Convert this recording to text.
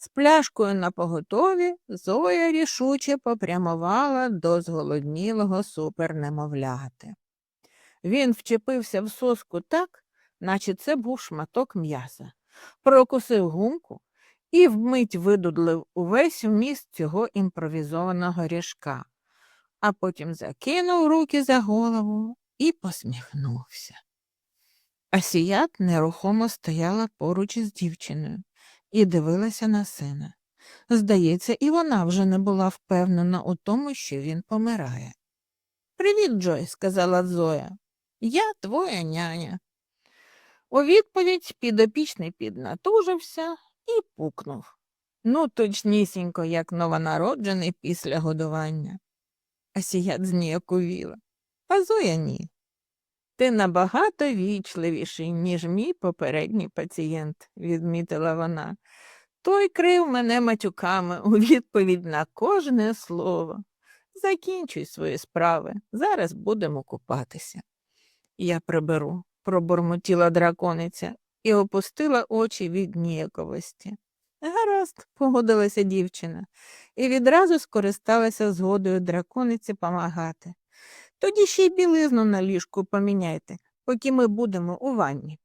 З пляшкою на поготові Зоя рішуче попрямувала до зголоднілого супернемовляти. Він вчепився в соску так, наче це був шматок м'яса, прокусив гумку і вмить видудлив увесь вміст цього імпровізованого ріжка, а потім закинув руки за голову і посміхнувся. Асіят нерухомо стояла поруч із дівчиною і дивилася на сина. Здається, і вона вже не була впевнена у тому, що він помирає. Привіт, Джой, сказала Зоя. Я твоя няня. У відповідь підопічний піднатужився і пукнув. Ну, точнісінько, як новонароджений після годування. Асіят зніяковіла, а Зоя ні. Ти набагато вічливіший, ніж мій попередній пацієнт, відмітила вона. Той крив мене матюками у відповідь на кожне слово. Закінчуй свої справи, зараз будемо купатися. Я приберу, пробурмотіла дракониця і опустила очі від ніяковості. Гаразд, погодилася дівчина, і відразу скористалася згодою дракониці помагати. Тоді ще й білизну на ліжку поміняйте, поки ми будемо у ванні.